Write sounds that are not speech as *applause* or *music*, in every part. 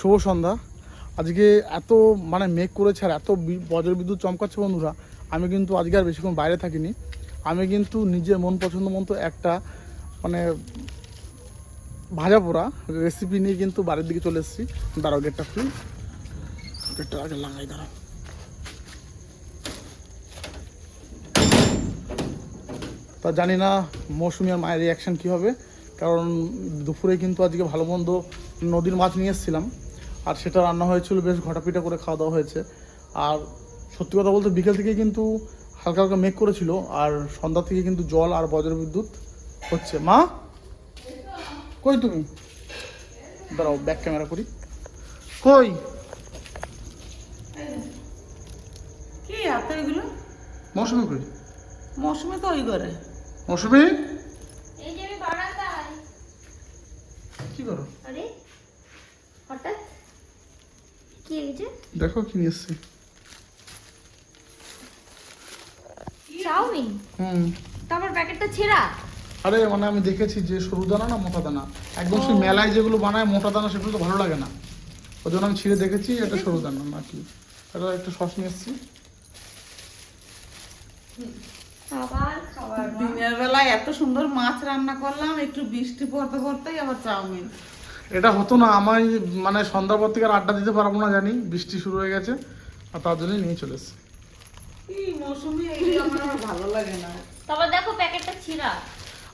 শুভ সন্ধ্যা। আজকে এত মানে মেঘ করেছে আর এত বজ্র বিদ্যুৎ চমকাচ্ছে বন্ধুরা, আমি কিন্তু আজকে আর বেশিক্ষণ বাইরে থাকিনি। আমি কিন্তু নিজের মন পছন্দ মতো একটা মানে ভাজা পোড়া রেসিপি নিয়ে কিন্তু বাড়ির দিকে চলে এসেছি। দাঁড়াও গেটটা খুলি। গেটটা আগে লাগাই, দাঁড়াও। তা জানি না মৌসুমি আর মায়ের রিয়াকশান কী হবে, কারণ দুপুরে কিন্তু আজকে ভালো মন্দ নদীর মাছ নিয়ে এসেছিলাম। আর সেটা রান্না হয়েছিল বেশ ঘটাপিটা করে খাওয়া দাওয়া হয়েছে। আর সত্যি কথা বলতে বিকেল থেকে কিন্তু হালকা হালকা মেঘ করেছিল আর সন্ধ্যা থেকে কিন্তু জল আর বজ্র বিদ্যুৎ হচ্ছে। মা? কই তুমি? দাঁড়াও ব্যাক ক্যামেরা করি। কই? কি এগুলো? মৌসুমি কই? মৌসুমে তো ওই করে মৌসুমি? এই যে আমি বারান্দায়। কি করো? আরে কি দেখো কি নিয়ে এসছি। চাউমিন? হুম। তারপর প্যাকেটটা ছেঁড়া? আরে মানে আমি দেখেছি যে সরু দানা না মোটা দানা? একদম সেই মেলায় যেগুলো বানায় মোটা দানা সেগুলো তো ভালো লাগে না। ওই জন্য আমি ছিঁড়ে দেখেছি এটা সরু দানা নাকি এটা একটু সস নিয়ে এসছি। খাবার খাবার দিনের বেলায় এত সুন্দর মাছ রান্না করলাম একটু বৃষ্টি পড়তে পড়তেই আবার চাউমিন। এটা হতো না আমি মানে সন্ধ্যার পর থেকে আর আড্ডা দিতে পারব না জানি বৃষ্টি শুরু হয়ে গেছে আর তার জন্যই নিয়ে চলে এসছি।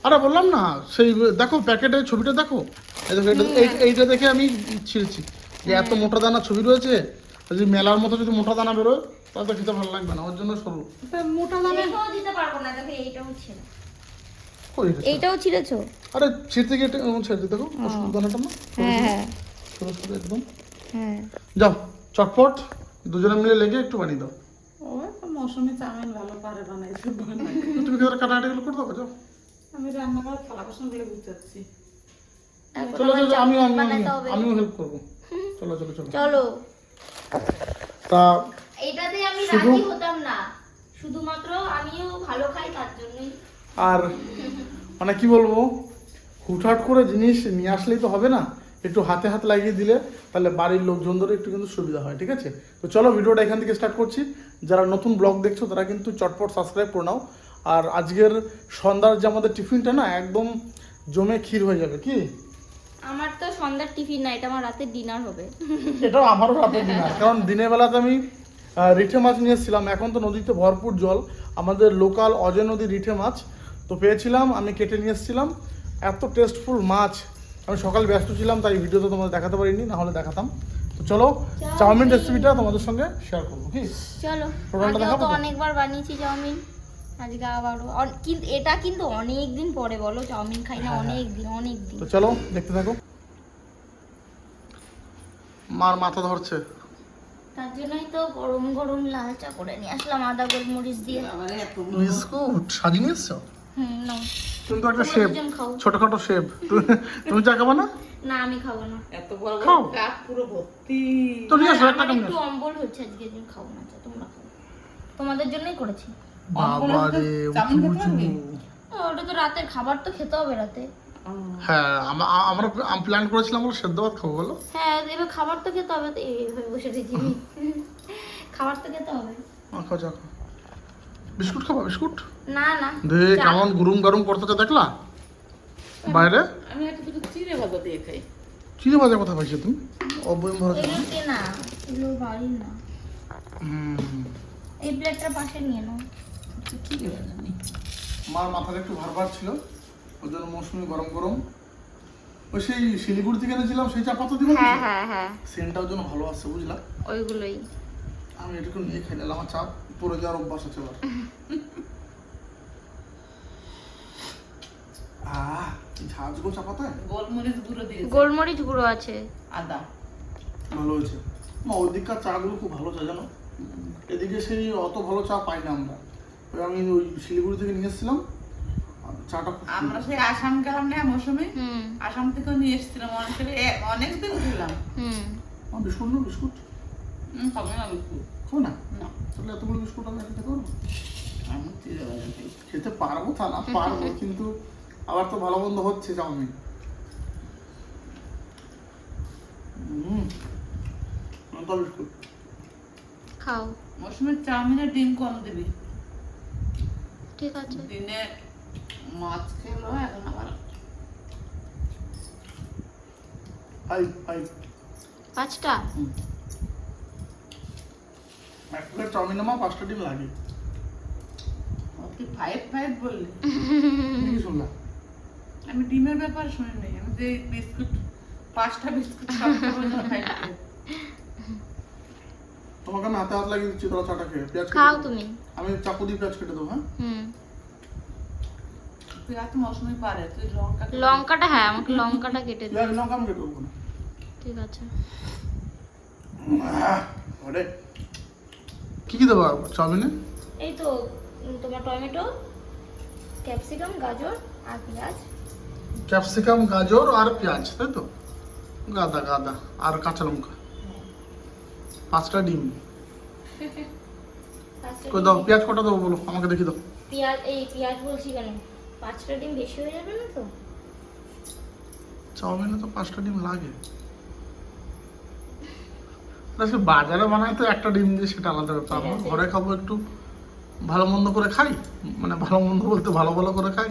আরে বললাম না সেই দেখো প্যাকেটের ছবিটা দেখো এই এই- এইটা দেখে আমি ছিঁড়েছি যে এত মোটা দানা ছবি রয়েছে যদি মেলার মতো যদি মোটা দানা বেরোয় তাহলে তো খেতে ভালো লাগবে না ওর জন্য সরু। মোটা দামে দিতে পারব না দেখো এইটাও রে? এইটাও ছিঁড়েছো? আরে ছিঁড়তে গিয়ে এমন ছেড়ে দিই দেখো দানাটা না হ্যাঁ হ্যাঁ। সরু সরু একদম। হ্যাঁ। যাও চটপট দুজনে মিলে লেগে একটু বানিয়ে দাও। ও তো মৌসুমি চাউমিন ভালো পারে বানাইতে তুমি ভেতরে কাটাকাটিগুলো করে দাও যাও। আমি থালা গুছাচ্ছি। চলো আমিও হেল্প করব। চলো চলো চলো। চলো। তা এটাতে আমি শুধু- রাজি হতাম না। শুধুমাত্র আমিও ভালো খাই তার জন্যই আর মানে কি বলব হুটহাট করে জিনিস নিয়ে আসলেই তো হবে না। একটু হাতে হাত লাগিয়ে দিলে তাহলে বাড়ির লোকজনদের একটু কিন্তু সুবিধা হয় ঠিক আছে? তো চলো ভিডিওটা এখান থেকে স্টার্ট করছি। যারা নতুন ব্লগ দেখছ তারা কিন্তু চটপট সাবস্ক্রাইব করে নাও। আর আজকের সন্ধ্যার যে আমাদের টিফিনটা না একদম জমে ক্ষীর হয়ে যাবে কি? আমার তো সন্ধ্যার টিফিন না এটা আমার রাতের ডিনার হবে। এটাও আমারও রাতের ডিনার কারণ দিনের বেলাতে আমি রিঠে মাছ নিয়ে এসেছিলাম। এখন তো নদীতে ভরপুর জল। আমাদের লোকাল অজয় নদী রিঠে মাছ তো পেয়েছিলাম আমি কেটে নিয়ে এসেছিলাম। এত টেস্টফুল মাছ। আমি সকাল ব্যস্ত ছিলাম তাই ভিডিওতে তোমাদের দেখাতে পারিনি না হলে দেখাতাম। তো চলো চাউমিন। রেসিপিটা তোমাদের সঙ্গে শেয়ার করব কি? চলো প্রোগ্রামটা দেখাবো তো তো? অনেকবার বানিয়েছি চাউমিন। আজকে আবারও কিন্তু এটা কিন্তু অনেক দিন পরে বলো চাউমিন খাই না অনেক দিন অনেক দিন তো চলো দেখতে থাকো। মার মাথা ধরছে। তার জন্যই তো গরম গরম লাল চা করে নিয়ে আসলাম আদা গোলমরিচ দিয়ে। বিস্কুট সাজিয়ে নিয়ে এসছো? হুম নাও তুমি তো একটা খাও। ছোটখাটো শেপ *laughs* তুমি চা খাব না? না আমি খাব না। এত বড় খাও। বড় কাপ পুরো ভর্তি। তো নিয়ে আসো একটা একটু অম্বল হচ্ছে আজকে দিন খাব না চা তোমরা খাও। তোমাদের জন্যই করেছি। বাবা রে ওটা তো রাতের খাবার তো খেতে হবে রাতে। হ্যাঁ আমরা প্ল্যান করেছিলাম আমরা সেদ্ধ ভাত খাব বলো। হ্যাঁ এবার খাবার তো খেতে হবে তো এইভাবে বসে খাবার তো খেতে হবে। খাও। বিস্কুট খাবা বিস্কুট? না না। দে। কেমন গরম গরম করতেছে দেখলা? বাইরে? আমি একটা দুটো চিড়ে ভাজা দিয়ে খাই। চিড়ে ভাজা কথা পাইছো তুমি? অবয়ম ভরা কেনা এগুলো বাড়ির না। হুম। এই প্লেটটার পাশে নিয়ে নাও। চিড়ে ভাজা নেই মার মাথাটা একটু ভার ভার ছিল ওই জন্য মৌসুমি গরম গরম। ওই সেই শিলিগুড়ি থেকে এনেছিলাম সেই চা পাতা দিব হ্যাঁ হ্যাঁ হ্যাঁ। সেন্টটাও জন্য ভালো আসছে বুঝলা? ওইগুলোই। আমি এটুকু নিয়ে খেয়ে নিলাম আমার চা পরে যাওয়ার অভ্যাস আছে আহ ঝাঁজ গো চা পাতায় গোলমরিচ গুঁড়ো দিয়েছি। গোলমরিচ গুঁড়ো আছে। আদা। ভালো হয়েছে। না ওই দিককার চাগুলো খুব ভালো চা জানো? এদিকে সেই অত ভালো চা পাই না আমরা। আমি ওই শিলিগুড়ি থেকে নিয়ে এসেছিলাম। চাটা আমরা সেই আসাম গেলাম না মৌসুমে? আসাম থেকে নিয়ে এসেছিলাম। অনেক অনেক দিন ছিলাম হুম। আমার বিস্কুট না বিস্কুট? হুম, হবে না বিস্কুট। খাব না? না। তাহলে এতগুলো বিস্কুট আমি খেতে পারব? আমি চিড়ে ভাজা খাই খেতে পারব তা না পারব *laughs* কিন্তু আবার তো ভালো মন্দ হচ্ছে চাউমিন। খাও। ডিম কম দিবি। ঠিক আছে। দিনে মাছ খেলো এখন আবার পাঁচটা? এক প্লেট চাউমিন আমার পাঁচটা ডিম লাগে। কি ফাইভ ফাইভ বললি। কি শুনলাম আমি ডিমের ব্যাপার শুনিনি আমি যে বিস্কুট পাঁচটা বিস্কুট তোমাকে আমি হাতে হাত লাগিয়ে দিচ্ছি তোরা চাটা খেয়ে। পেঁয়াজ খাও দেবো। তুমি। আমি চাকু দিয়ে পেঁয়াজ কেটে দেবো হ্যাঁ? হুম। তুই এত মৌসুমি পারে তুই লঙ্কা লঙ্কাটা হ্যাঁ আমাকে লঙ্কাটা কেটে পেঁয়াজ লঙ্কা আমি কেটে দেবো না। ঠিক আছে। ওরে। কি কি দেবো? চাউমিনে? এই তো তোমার টমেটো ক্যাপসিকাম গাজর আর পেঁয়াজ। ক্যাপসিকাম গাজর আর পেঁয়াজ তাই তো? গাদা গাদা আর কাঁচা লঙ্কা। পাঁচটা ডিম। কই দাও। পেঁয়াজ কটা দেবো বলো? আমাকে দেখি দাও। পেঁয়াজ এই পেঁয়াজ বলছি কেন? পাঁচটা ডিম বেশি হয়ে যাবে না তো? চাউমিনে তো পাঁচটা ডিম লাগে। আজকে বাজারে বানায় তো একটা ডিম দিয়ে সেটা আলাদা ব্যাপার। আমরা ঘরে খাব একটু ভালো মন্দ করে খাই মানে ভালো মন্দ বলতে ভালো ভালো করে খাই।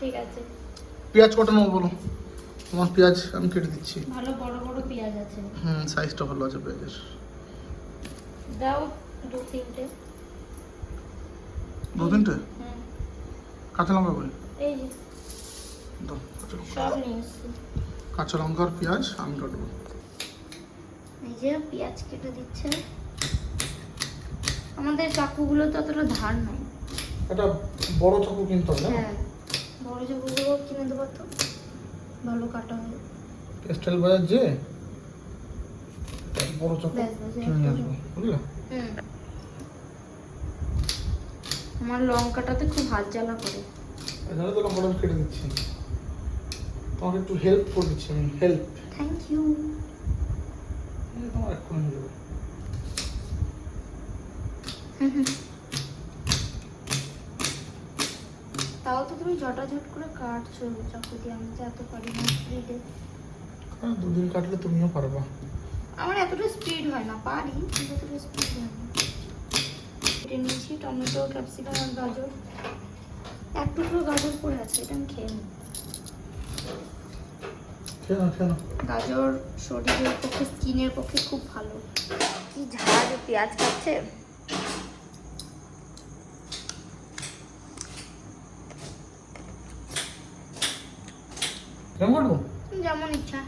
ঠিক আছে। পেঁয়াজ কটা নেব বলো? তোমার পেঁয়াজ আমি কেটে দিচ্ছি। ভালো বড় বড় পেঁয়াজ আছে। হুম সাইজটা ভালো আছে পেঁয়াজের। দাও দু তিনটে। দু তিনটে? কাঁচা লঙ্কা করে এই যে। দাও কাঁচা লঙ্কা। কাঁচা লঙ্কা আর পেঁয়াজ আমি কাটবো। এই যে পেঁয়াজ কেটে দিচ্ছে। আমাদের চাকুগুলো তো অতটা ধার নাই। একটা বড় চাকু কিনতে হবে হ্যাঁ বড় চাকুগুলো কিনে দেবো তো। ভালো কাটা হবে বাজার যে বড় চাকু কিনে নিয়ে আসব বুঝলে? হুম। আমার লঙ্কাটাতে খুব হাত জ্বালা করে। এখানে তো লঙ্কাটা আমি কেটে দিচ্ছি। তোমাকে একটু হেল্প করে দিচ্ছি আমি হেল্প থ্যাংক ইউ তোমার এক্ষুনি হয়ে যাবে তাও তো তুমি ঝটাঝট করে কাটছো চাকু দিয়ে আমি তো এত পারি না স্পিডে হ্যাঁ দুদিন কাটলে তুমিও পারবা। আমার এতটা স্পিড হয় না পারি কিন্তু এতটা স্পিড হয় না। কেটে নিয়েছি টমেটো ক্যাপসিকাম আর গাজর। এক টুকরো গাজর পড়ে আছে এটা আমি খেয়ে নিই। খেয়ে না খেয়ে না গাজর শরীরের পক্ষে স্কিনের পক্ষে খুব ভালো। কি ঝাল পেঁয়াজ খাচ্ছে কেমন যেমন ইচ্ছা।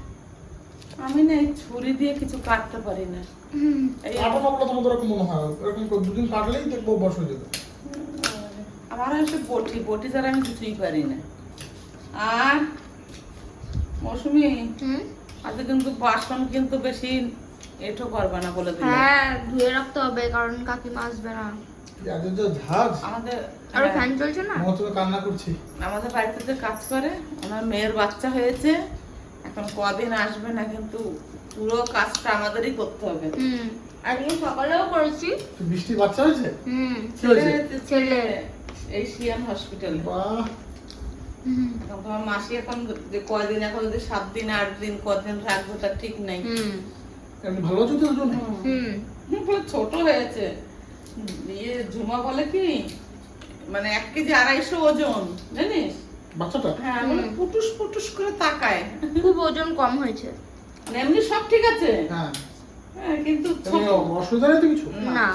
আমি না এই ছুরি দিয়ে কিছু কাটতে পারি না। হুম। এই কাটা মাপলা তোমাদের এরকম মনে হয়। এরকম করে দুদিন কাটলেই দেখব বস হয়ে যেত আমার হচ্ছে বটি বটি ছাড়া আমি কিছুই পারি না। আর মৌসুমি আজকে কিন্তু বাসন কিন্তু বেশি এঠো করবে না বলে দিলাম হ্যাঁ ধুয়ে রাখতে হবে কারণ কাকিমা আসবে না। পেঁয়াজের যে ঝাঁজ। আমাদের আর হ্যাঁ, ফ্যান চলছে না? কান্না করছি। আমাদের বাড়িতে যে কাজ করে আমার মেয়ের বাচ্চা হয়েছে এখন কদিন আসবে না কিন্তু পুরো কাজটা আমাদেরই করতে হবে। হুম। আজকে সকালেও করেছি। বৃষ্টি বাচ্চা হয়েছে? হুম। ছেলে। এই সিয়ান হসপিটালে। বাহ। তোমার মাসি এখন যে কয়দিন এখন যদি সাত দিন আট দিন কদিন রাখব তার ঠিক নেই। হুম। এমনি ভালো আছো তো ছোট হয়েছে। ইয়ে ঝুমা বলে কি মানে এক কেজি আড়াইশো ওজন জানিস? বাচ্চাটা? হ্যাঁ পুটুস পুটুস করে তাকায়। খুব ওজন কম হয়েছে। মানে এমনি সব ঠিক আছে? হ্যাঁ। হ্যাঁ, কিন্তু অসুবিধা নেই তো কিছু? না।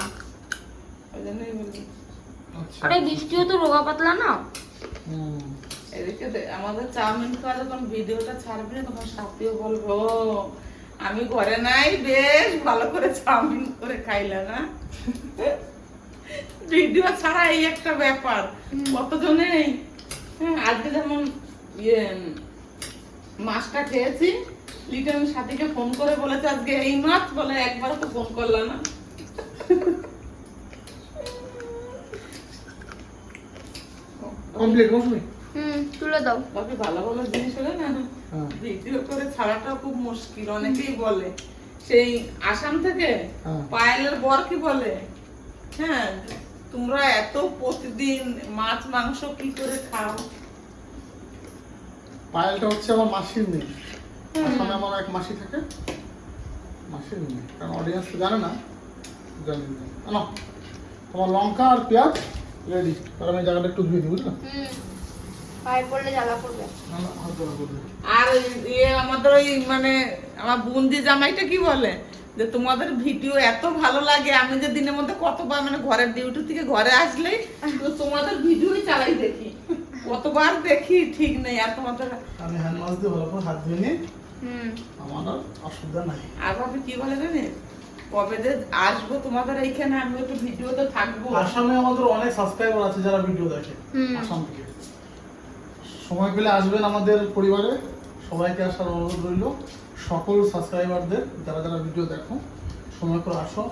আচ্ছা। আরে বৃষ্টিও তো রোগা পাতলা না। হুম। এদিকে আমাদের চাউমিন খাওয়া যখন ভিডিওটা ছাড়বে তখন সাথীও বলব আমি ঘরে নাই বেশ ভালো করে চাউমিন করে খাইলে না ভিডিও ছাড়া এই একটা ব্যাপার। কতজনেই হ্যাঁ আজকে যেমন ইয়ে মাছটা খেয়েছি লিটন সাথীকে ফোন করে বলেছে আজকে এই মাছ বলে একবারও তো ফোন করলা না। কমপ্লিট মৌসুমি হুম তুলে দাও। বাকি ভালো ভালো জিনিস হলে না হ্যাঁ। ভিডিও করে ছাড়াটা খুব মুশকিল অনেকেই বলে। সেই আসাম থেকে হ্যাঁ। পায়েলের বর কি বলে? হ্যাঁ তোমরা এত প্রতিদিন মাছ মাংস কি করে খাও? পায়েলটা হচ্ছে আমার মাসির মেয়ে। আসামে আমার এক মাসি থাকে। মাসির মেয়ে কারণ অডিয়েন্স তো জানে না। জানি না। তোমার লঙ্কা আর পেঁয়াজ রেডি কারণ আমি জায়গাটা একটু ধুয়ে দিই বুঝলে? হুম। পায়ে পড়লে জ্বালা করবে। আর ইয়ে আমাদের ওই মানে আমার বুন্দি জামাইটা কি বলে? যে তোমাদের ভিডিও এত ভালো লাগে আমি যে দিনের মধ্যে কতবার মানে ঘরের ডিউটি থেকে ঘরে আসলেই তো তোমাদের ভিডিওই চালাই দেখি। কতবার দেখি ঠিক নেই আর তোমাদের আমি হ্যান্ড ওয়াশ দিয়ে ভালো করে হাত ধুয়ে নিই হুম। আমার আর অসুবিধা নাই। আর ভাবে কি বলে জানিস? কবে যে আসব তোমাদের এইখানে আমি একটু ভিডিওতে থাকব। আসামে আমাদের অনেক সাবস্ক্রাইবার আছে যারা ভিডিও দেখে। আসাম থেকে। সময় পেলে আসবেন আমাদের পরিবারে। সবাইকে আসার অনুরোধ রইল। সকল সাবস্ক্রাইবারদের যারা যারা ভিডিও দেখো সময় করে আসো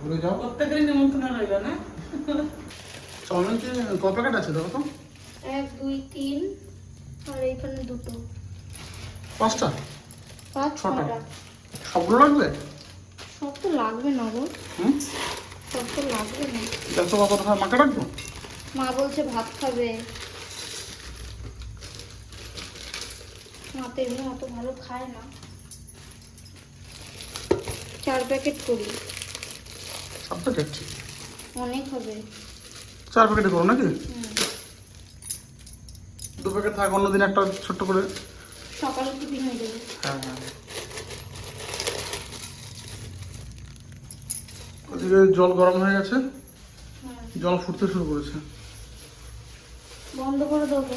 ঘুরে যাও। প্রত্যেকেরই নিমন্ত্রণ রইল না? চাউমিন কি ক প্যাকেট আছে দেখো তো? এক দুই তিন আর এইখানে দুটো। পাঁচটা? পাঁচ ছটা। সবগুলো লাগবে? সব তো লাগবে না গো। হুম? সব তো লাগবে না। দেখো বা মাকে রাখব? মা বলছে ভাত খাবে। মা তো এমনি অত ভালো খায় না। চার প্যাকেট করি। চার প্যাকেট? অনেক হবে। চার প্যাকেটে করো নাকি? দু প্যাকেট থাক অন্যদিন একটা ছোট্ট করে। সকালে টিফিন হয়ে যাবে হ্যাঁ হ্যাঁ। ওদিকে জল গরম হয়ে গেছে। হ্যাঁ। জল ফুটতে শুরু করেছে। বন্ধ করে দেবো।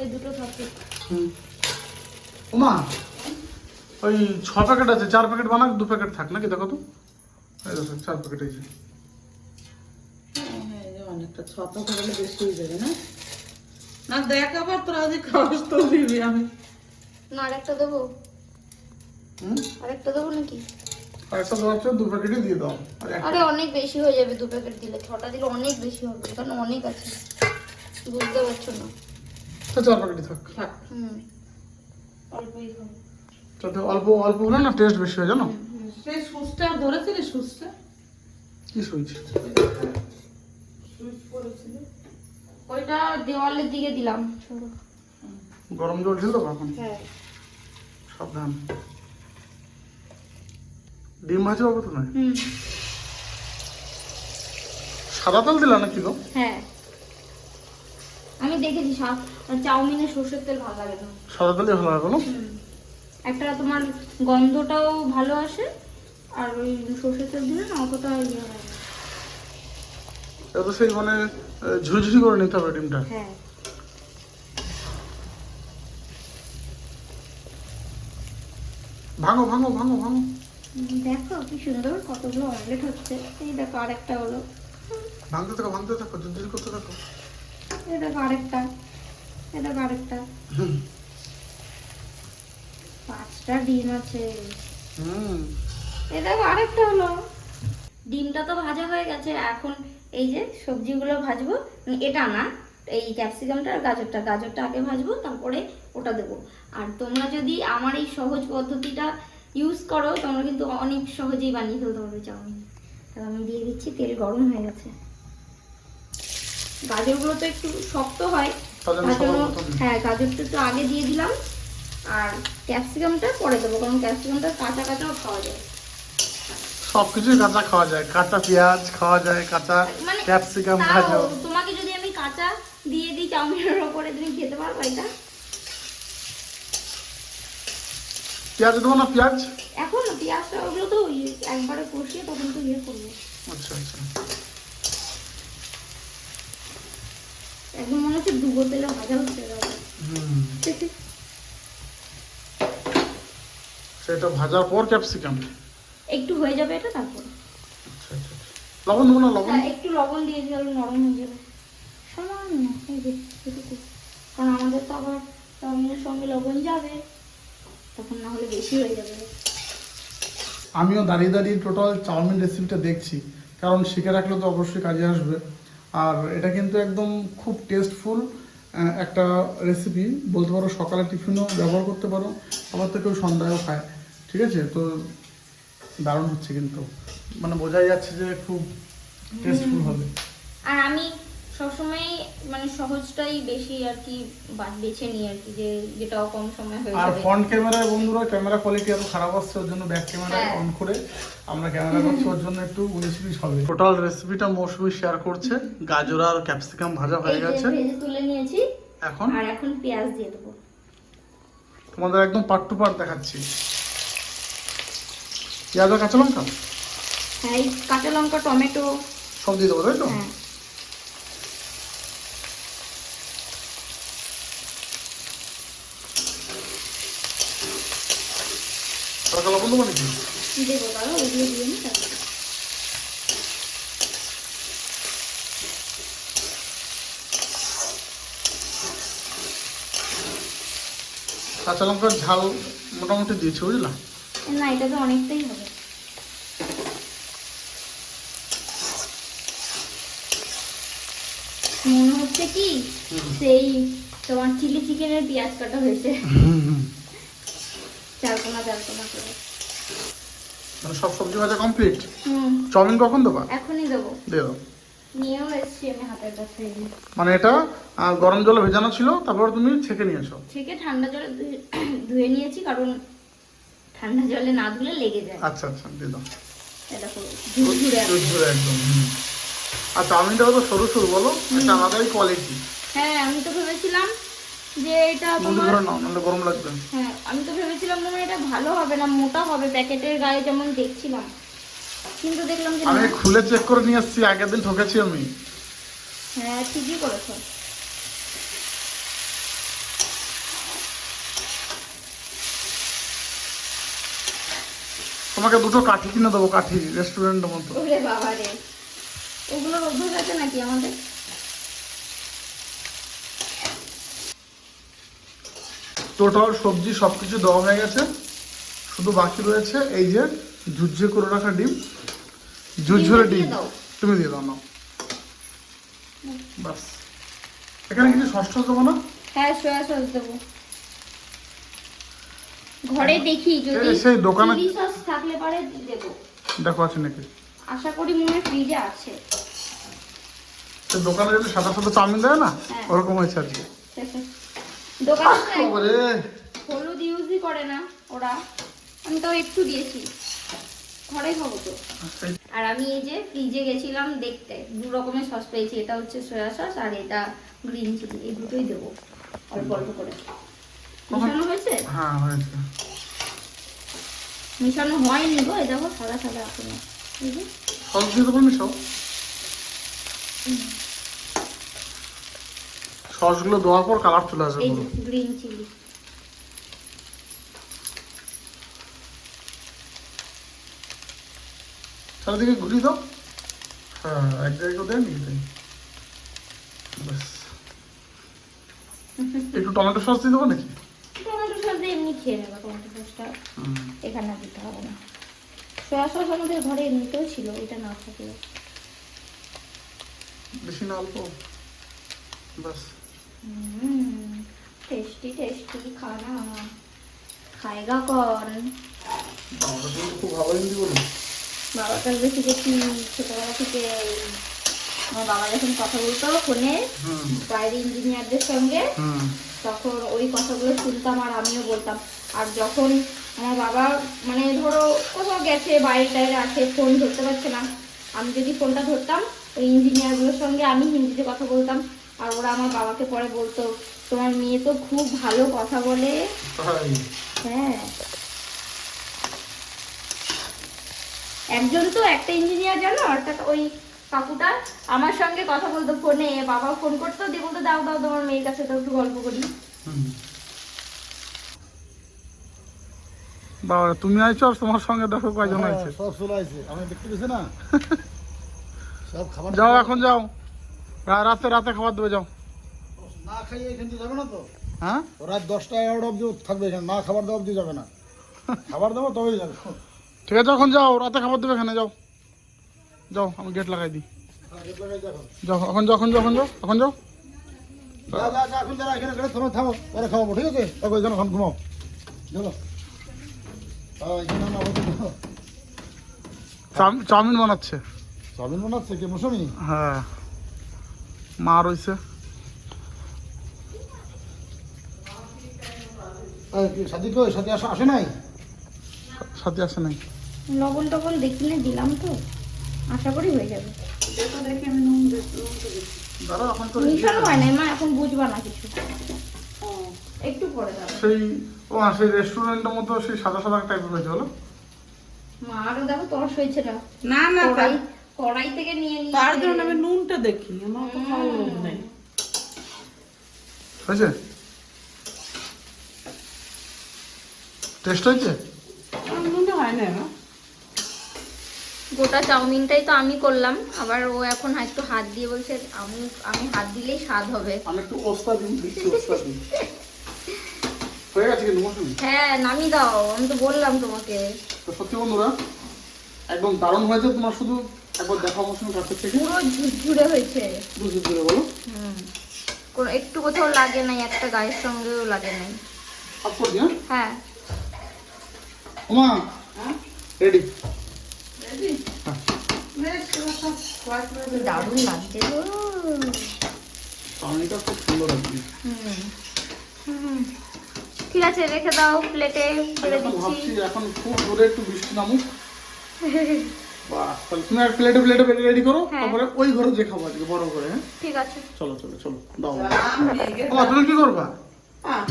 এই দুটো থাকে হুম। ওমা ওই ছ প্যাকেট আছে চার প্যাকেট বানাক দু প্যাকেট থাক নাকি? দেখো তো। এই দেখো চার প্যাকেট এই যে। হ্যাঁ, অনেকটা ছটা করলে বেশি হয়ে যাবে না? না দেখ আবার তোরা যদি খাওয়াস তো দিবি আমি। না আরেকটা দেবো। হুম? আরেকটা দেবো নাকি? আর একটা দেওয়া দু প্যাকেটই দিয়ে দাও আরে অনেক বেশি হয়ে যাবে দু প্যাকেট দিলে। ছটা দিলে অনেক বেশি হবে এখানে অনেক আছে। বুঝতে পারছ না। প্যাকেটই থাক। থাক। হুম। অল্পই হবে তাতে অল্প অল্প হলে না টেস্ট বেশি হয় জানো? সেই সুচটা ধরেছিলি সুচটা কি সুইচ? ওইটা দেওয়ালের দিকে দিলাম। গরম জল ছিল তো হ্যাঁ। সাবধান। ডিম ভাজি পাবো তো নয়? সাদা তেল দিলা নাকি গো? হ্যাঁ। আমি দেখেছি সা- চাউমিনে সর্ষের তেল ভালো লাগে না সাদা তেলই ভালো বলো হুম। একটা তোমার গন্ধটাও ভালো আসে আর ওই সর্ষের তেল দিলে না অতটা ইয়ে হয় না। এটা তো সেই মানে ঝুরঝুরি করে নিতে হবে ডিমটা? হ্যাঁ। ভাঙো ভাঙো ভাঙো ভাঙো। দেখো কি সুন্দর কতগুলো অমলেট হচ্ছে। এই দেখো আর একটা হলো। ভাঙতে থাকো ভাঙতে থাকো ঝুরঝুরি করতে থাকো। এই দেখো আরেকটা। এই আরেকটা। পাঁচটা ডিম আছে। হুম। আরেকটা হলো। ডিমটা তো ভাজা হয়ে গেছে এখন এই যে সবজিগুলো ভাজবো এটা না এই ক্যাপসিকামটা আর গাজরটা। গাজরটা আগে ভাজবো তারপরে ওটা দেবো। আর তোমরা যদি আমার এই সহজ পদ্ধতিটা ইউজ করো তোমরা কিন্তু অনেক সহজেই বানিয়ে ফেলতে পারবে চাউমিন। তাহলে আমি দিয়ে দিচ্ছি তেল গরম হয়ে গেছে। গাজরগুলো তো একটু শক্ত হয়। হ্যাঁ গাজরটা একটু আগে দিয়ে দিলাম। আর ক্যাপসিকামটা পরে দেবো কারণ ক্যাপসিকামটা কাঁচা কাঁচাও খাওয়া যায়। সব কিছুই কাঁচা খাওয়া যায়। কাঁচা পেঁয়াজ খাওয়া যায় কাঁচা মানে ক্যাপসিকাম তোমাকে যদি আমি কাঁচা দিয়ে দিই চাউমিনের ওপরে তুমি খেতে পারবে এটা? পেঁয়াজ দেবো না পেঁয়াজ? এখন পেঁয়াজটা ওগুলো তো একবারে কষিয়ে তখন তো ইয়ে করব। আচ্ছা আচ্ছা। একদম মনে হচ্ছে ডুবো তেলে ভাজা হচ্ছে সেটা ভাজার পর ক্যাপসিকাম একটু হয়ে যাবে এটা তারপর। আচ্ছা আচ্ছা আচ্ছা। লবণ দেবো না লবণ? হ্যাঁ, একটু লবণ দিয়ে দিলে নরম হয়ে যাবে। সামান্য এই যে এটুকু। কারণ আমাদের তো আবার চাউমিনের সঙ্গে লবণ যাবে তখন না হলে বেশি হয়ে যাবে। আমিও দাঁড়িয়ে দাঁড়িয়ে টোটাল চাউমিন রেসিপিটা দেখছি। কারণ শিখে রাখলে তো অবশ্যই কাজে আসবে। আর এটা কিন্তু একদম খুব টেস্টফুল একটা রেসিপি বলতে পারো সকালে টিফিনও ব্যবহার করতে পারো আবার তো কেউ সন্ধ্যায়ও খায় ঠিক আছে? তো দারুণ হচ্ছে কিন্তু। মানে বোঝাই যাচ্ছে যে খুব টেস্টফুল হবে। আর আমি সবসময় মানে সহজটাই বেশি আর কি বেছে নিই আর কি যে যেটাও কম সময় হয়ে আর ফ্রন্ট ক্যামেরায় বন্ধুরা ক্যামেরা কোয়ালিটি এত খারাপ আসছে ওর জন্য ব্যাক ক্যামেরায় হ্যাঁ। অন করে আমরা ক্যামেরা করছি ওর জন্য একটু উনিশ বিশ হবে। টোটাল রেসিপিটা মৌসুমি শেয়ার করছে গাজর আর ক্যাপসিকাম ভাজা হয়ে গেছে। তুলে নিয়েছি এখন? আর এখন পেঁয়াজ দিয়ে দেবো। তোমাদের একদম পার্ট টু পার্ট দেখাচ্ছি। পেঁয়াজ আর কাঁচা লঙ্কা? হ্যাঁ এই কাঁচা লঙ্কা টমেটো। সব দিয়ে দেবো তাই তো? হ্যাঁ হালকা লবণ দেবো নাকি? দেবো দাঁড়া ওগুলো দিয়ে নি কাঁচা লঙ্কার ঝাল মোটামুটি দিয়েছি বুঝলা? না এটা তো অনেকটাই হবে। মনে হচ্ছে কি সেই তোমার চিলি চিকেনের পেঁয়াজ কাটা হয়েছে। চারকোনা চারকোনা করে। মানে সব সবজি ভাজা কমপ্লিট হুম। চাউমিন কখন দেবা? এখনই দেবো। দাও। নিয়েও এসছি আমি হাতের কাছে। মানে এটা গরম জলে ভেজানো ছিল তারপর তুমি ছেঁকে নিয়েছো থেকে ঠান্ডা জলে ধুয়ে- নিয়েছি কারণ ঠান্ডা জলে না ধুলে লেগে যায়। আচ্ছা আচ্ছা দিয়ে দাও। এটা একদম। আর চাউমিনটা তো সরু সরু বলো। আলাদাই কোয়ালিটি হ্যাঁ আমি তো ভেবেছিলাম যে এটা তোমার গরম লাগবে। হ্যাঁ আমি তো ভেবেছিলাম মনে এটা ভালো হবে না মোটা হবে প্যাকেটের গায়ে যেমন দেখছিলাম। কিন্তু দেখলাম যে আমি খুলে চেক করে নিয়ে এসেছি আগের দিন ঠকেছি আমি। হ্যাঁ ঠিকই করেছ। তোমাকে দুটো কাঠি কিনে দেবো কাঠি রেস্টুরেন্টের মতো ওরে বাবা রে ওগুলোর অভ্যাস আছে নাকি আমাদের? টোটাল সবজি সব কিছু দেওয়া হয়ে গেছে। শুধু বাকি রয়েছে এই যে ঝুঝে করে রাখা ডিম। দিয়ে ডিম। তুমি দিয়ে দাও নাও। বাস। এখানে কিছু ষষ্ঠ দেবো না? হ্যাঁ সয়া সস দেবো। ঘরে দেখি যদি সেই দোকানে- সস থাকলে পারে দেবো। দেখো আছে নাকি? আশা করি মনে হয় ফ্রিজে আছে। সে দোকানে যদি সাদা সাদা চাউমিন দেয় না হ্যাঁ। ওরকম হয়েছে আজকে দোকানে হলুদ ইউজই করে না ওরা। আমি তো একটু দিয়েছি। ঘরে খাব তো। আর আমি এই যে ফ্রিজে গেছিলাম দেখতে। দু রকমের সস পেয়েছি। এটা হচ্ছে সয়া সস আর এটা গ্রিন চিলি এই দুটোই দেবো। অল্প অল্প করে। মিশানো হয়েছে? হ্যাঁ হয়েছে। মিশানো হয়নি গো। এই দেখো সাদা সাদা এখনও সস দিয়ে দেবো মিশাও সসগুলো দেওয়ার পর কালার চলে আসবে এই গ্রিন চিলি চারিদিকে ঘুরিয়ে দাও। হ্যাঁ এক জায়গায় দেয় নি তাই *laughs* একটু টমেটো সস দিয়ে দেবো নাকি? টমেটো সস দিয়ে এমনি খেয়ে নেব টমেটো সসটা। এখানে দিতে হবে না। সয়া সস আমাদের ঘরে এমনিতেও ছিল এটা না থাকলে বেশি না অল্প। ব্যাস। টেস্টি টেস্টি খানা। খায়গা কন কিন্তু খুব ভালো হিন্দি বাবার কাছ থেকে শিখেছি ছোটবেলা থেকে। আমার বাবা যখন কথা বলতো ফোনে বাইরে ইঞ্জিনিয়ারদের সঙ্গে তখন ওই কথাগুলো শুনতাম আর আমিও বলতাম। আর যখন আমার বাবা মানে ধরো কোথাও গেছে বাইরে টাইরে আছে ফোন ধরতে পারছে না। আমি যদি ফোনটা ধরতাম ওই ইঞ্জিনিয়ারগুলোর সঙ্গে আমি হিন্দিতে কথা বলতাম। আর ওরা আমার বাবাকে পরে বলতো তোমার মেয়ে তো খুব ভালো কথা বলে। হ্যাঁ। একজন তো একটা ইঞ্জিনিয়ার জানো? একটা ওই কাকুটা আমার সঙ্গে কথা বলতো ফোনে বাবা ফোন করতো দিয়ে বলতো দাও দাও তোমার মেয়ের কাছে তো একটু গল্প করি। বাবা তুমি আইছো আর তোমার সঙ্গে দেখো কয়জন আছে হ্যাঁ, সব চলে আমি দেখতে পেয়েছি না? *laughs* সব খাবার যাও এখন যাও। রাতে রাতে খাবার দেবে যাও। না খাইয়ে এখান যাবে না তো? হ্যাঁ? রাত দশটা এগারোটা অবধি থাকবে এখানে। না খাবার দেওয়া অবধি যাবে না। খাবার দেবো তবেই যাবে। ঠিক আছে এখন যাও রাতে খাবার দেবে এখানে যাও। যাও আমি গেট লাগাই দিই। হ্যাঁ, গেট লাগাই দেখো। যাও এখন যাও এখন যাও এখন যাও এখন যাও। এখন যারা এখানে থামো থামো পরে খাওয়াবো ঠিক আছে? দেখো এখানে এখন ঘুমাও। চলো। হ্যাঁ চাউমিন বানাচ্ছে। চাউমিন বানাচ্ছে কে মৌসুমি? হ্যাঁ। মা রয়েছে সাথী সাথী আসে আসে নাই? সাথে আসে নাই। লবণ টবণ দেখিলে দিলাম তো। আশা করি হয়ে যাবে। আমি নুন দে- নুন তো দেখি। দাঁড়া এখন তো মিশানো হয় না মা এখন বুঝবা না কিছু। একটু পরে সেই ও সেই রেস্টুরেন্টের মতো সেই সাদা সাদা টাইপের হয়েছে বলো। মা আরও দেখো তরস হয়েছে না। না না তার- কড়াই থেকে নিয়ে নিয়ে তার জন্য আমি নুনটা দেখি আমার তো লোভ নেই। হয়েছে? টেস্ট হয়েছে? আমার নুনে হয় না না গোটা চাউমিনটাই তো আমি করলাম আবার ও এখন একটু হাত দিয়ে বলছে আমি আমি হাত দিলেই স্বাদ হবে। আমি একটু ওস্তা দিন দিচ্ছি ওস্তা দিন। হয়ে গেছে কিন্তু হ্যাঁ নামি দাও আমি তো বললাম তোমাকে। তো সত্যি বন্ধুরা একদম দারুণ হয়েছে তোমার শুধু একবার দেখা মৌসুমি কাছের থেকে। পুরো ঝুরঝুরে হয়েছে। পেরে বলো হুম। কোনো একটু কোথাও লাগে নাই একটা গায়ের সঙ্গেও লাগে নাই। আপ করে দিই হ্যাঁ? হ্যাঁ। ওমা হ্যাঁ? রেডি। রেডি? হ্যাঁ। দারুণ লাগছে গো খুব সুন্দর আছে হুম। হুম। ঠিক আছে রেখে দাও প্লেটে এখন ভাবছি এখন খুব জোরে একটু বৃষ্টি নামুক। *laughs* তাহলে তুমি আর প্লেটে প্লেটে রেডি করো হ্যাঁ। তারপরে ওই ঘরে যে খাব আজকে বড় করে হ্যাঁ? ঠিক আছে। চলো চলো চলো দাও। সালাম তুমি কি করবা? হ্যাঁ,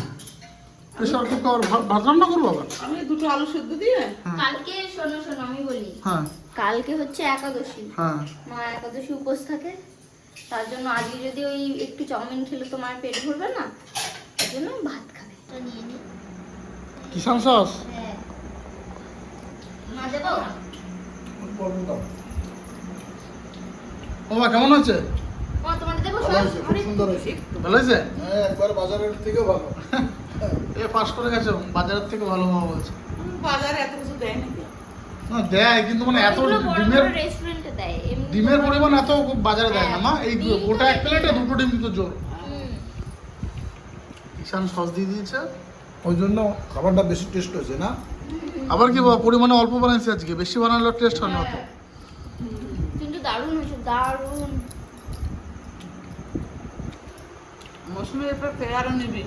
প্রেশার কুকার ভাত ভাত রান্না করব আবার? আমি দুটো আলু সেদ্ধ দিয়ে কালকে শোনো শোনো আমি বলি। হ্যাঁ। কালকে হচ্ছে একাদশী। হ্যাঁ। মা একাদশী উপোস থাকে। তার জন্য আজকে যদি ওই একটু চাউমিন খেলে তোমার পেট ভরবে না তার জন্য ভাত খাবে। তো নিয়ে নি। কিষান সস? হ্যাঁ। মা দেবো? ও মা কেমন আছে খুব সুন্দর হয়েছে। ভালো হয়েছে? হ্যাঁ একবার বাজারের থেকেও ভালো। এ করে গেছে বাজারের থেকে ভালো মা বলছে। বাজারে এত কিছু দেয় নাকি? না দেয় কিন্তু মানে এত ডিমের বড় রেস্টুরেন্টে দেয় ডিমের পরিমাণ এত বাজারে দেয় না মা? এই তো গোটা এক প্লেটে দুটো ডিম তো জোর। হুম। কিষান সস দিয়ে দিয়েছে। ওই জন্য খাবারটা বেশি টেস্ট হয়েছে না? আবার কি বাবা, পরিমাণে অল্প বানাইছে আজকে? বেশি বানালে টেস্ট হয় না তো হ্যাঁ। কিন্তু দারুণ হয়েছে দারুণ। মৌসুমি এরপর পেয়ারও নিবি।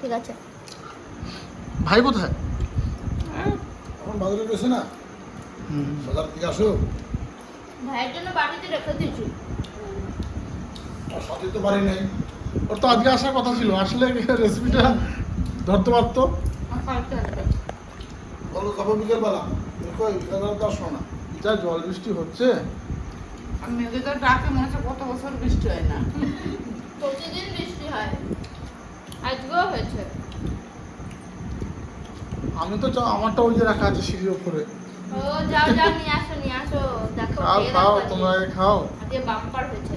ঠিক আছে। ভাই কোথায়? হ্যাঁ। এখন বাজারে রয়েছে না? বাজার থেকে আসো। ভাইয়ের জন্য বাড়িতে রেখে দিয়েছি। আর সাথে তো বাড়ি নেই। ওর তো আজকে আসার কথা ছিল। আসলে *laughs* রেসিপিটা ধরতে পারতো। যাব বিকেলবেলা তো আসো না। যা জল বৃষ্টি হচ্ছে? মেঘেদের ডাকে মনে হচ্ছে কত বছর বৃষ্টি হয় না। প্রতিদিন বৃষ্টি হয়। আজকেও হয়েছে। আমি তো চাও আমারটা ওই যে রাখা আছে সিঁড়ির উপরে ও যাও যাও নিয়ে আসো নিয়ে আসো। দেখো খাও খাও তোমরা আগে খাও। আজকে বাম্পার হয়েছে।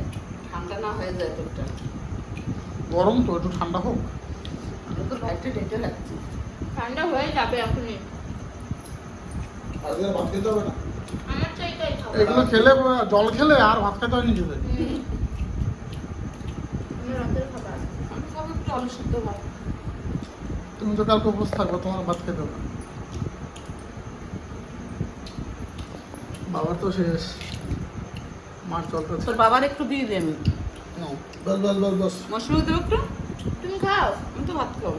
ঠান্ডা না হয়ে যায় তোরটা গরম তো একটু ঠান্ডা হোক। আমি তো লাইটটা ডেটে লাগছে ঠান্ডা হয়ে যাবে এখনই। আজকে ভাত খেতে হবে না? এগুলো খেলে জল খেলে আর ভাত খেতে হয় তুমি তো কালকে উপোস থাকবে তোমার ভাত খেতে হবে বাবার তো শেষ। মার চলতেছে তোর বাবার একটু দিয়ে দে আমি। বাস বাস বাস বাস মৌসুমি দেবো একটু? তুমি খাও আমি তো ভাত খাও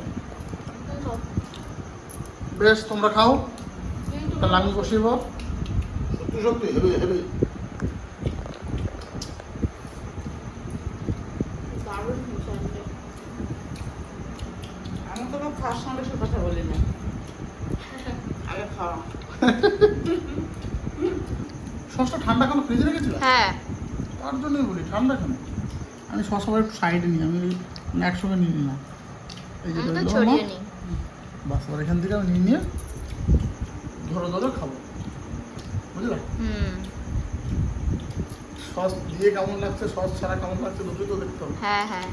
বেশ তোমরা খাও। তাহলে আমি বসিব। সত্যি সত্যি হেবে হেবে। আমি খাওয়ার সঙ্গে সে কথা বলি না আগে খাওয়া সসটা ঠান্ডা কেন? ফ্রিজে রেখেছিল? হ্যাঁ। তার জন্যই বলি ঠান্ডা কেন? আমি সস সাইডে নিই আমি একসঙ্গে নিই না। এই যে বাস এখান থেকে আমি নিয়ে নিয়ে ধরে ধরে খাব। বুঝলে? সস দিয়ে কেমন লাগছে সস ছাড়া কেমন লাগছে দুটোই তো দেখতে হবে। হ্যাঁ হ্যাঁ।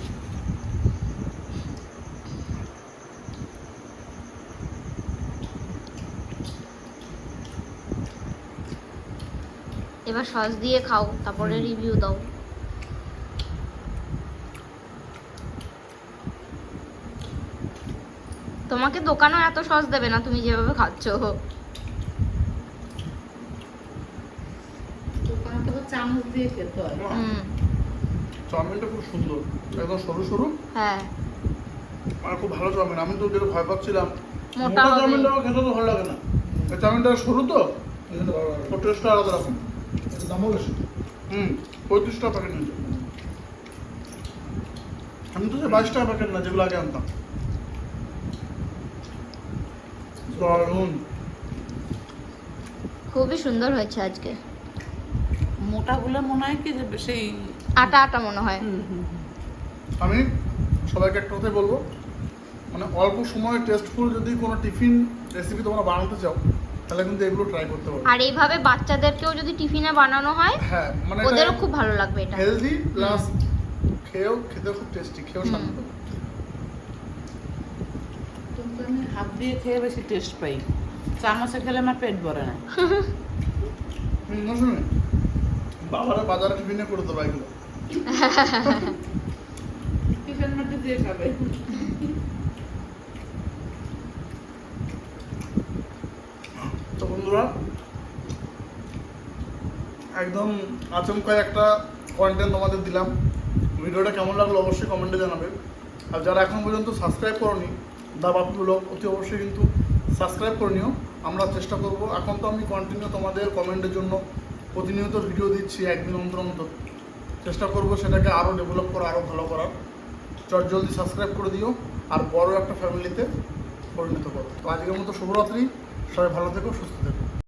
এবার সস দিয়ে খাও তারপরে রিভিউ দাও। তোমাকে দোকানও এত সস দেবে না তুমি যেভাবে খাচ্ছ দোকানে তো চামচ দিয়ে খেতে হয়। চাউমিনটা খুব সুন্দর। একদম সরু সরু। হ্যাঁ। আর খুব ভালো চাউমিন। আমি তো যেটা ভয় পাচ্ছিলাম। মোটা চাউমিনটা আমার খেতে তো ভালো লাগে না। এই চাউমিনটা সরু তো। ওর টেস্টটা আলাদা রকম। দামও বেশি। হুম পঁয়ত্রিশ টাকা প্যাকেট নিয়েছে। আমি তো যে বাইশ টাকা প্যাকেট না যেগুলো আগে আনতাম। দারুণ। খুবই সুন্দর হয়েছে আজকে। মোটাগুলো মনে হয় কি যে সেই আটা আটা মনে হয়। আমি সবাইকে একটা কথাই বলব মানে অল্প সময়ে টেস্টফুল যদি কোনো টিফিন রেসিপি তোমরা বানাতে চাও তাহলে কিন্তু এগুলো ট্রাই করতে পারো। আর এইভাবে বাচ্চাদেরকেও যদি টিফিনে বানানো হয় হ্যাঁ মানে ওদেরও খুব ভালো লাগবে এটা। হেলদি প্লাস খেয়েও খেতেও খুব টেস্টি খেয়েও। শান্তি পাবে। কিন্তু আমি হাত দিয়ে খেয়ে বেশি টেস্ট পাই। চামচে খেলে আমার পেট ভরে না। হুম। বাবারা বাজারে টিফিনে করে দেবো এগুলো। টিফিন মধ্যে দিয়ে খাবে তো বন্ধুরা, একদম আচমকায় একটা কন্টেন্ট তোমাদের দিলাম। ভিডিওটা কেমন লাগল অবশ্যই কমেন্টে জানাবে। আর যারা এখন পর্যন্ত সাবস্ক্রাইব করনি, দা বাপু অতি অবশ্যই কিন্তু সাবস্ক্রাইব করে নিও। আমরা চেষ্টা করব। এখন তো আমি কন্টিনিউ তোমাদের কমেন্টের জন্য প্রতিনিয়ত ভিডিও দিচ্ছি, একদিন অন্তর অন্তর। চেষ্টা করব সেটাকে আরও ডেভেলপ করা আরও ভালো করার। চট জলদি সাবস্ক্রাইব করে দিও, আর বড় একটা ফ্যামিলিতে পরিণত করো। তো আজকের মতো শুভরাত্রি, সবাই ভালো থেকো, সুস্থ থেকো।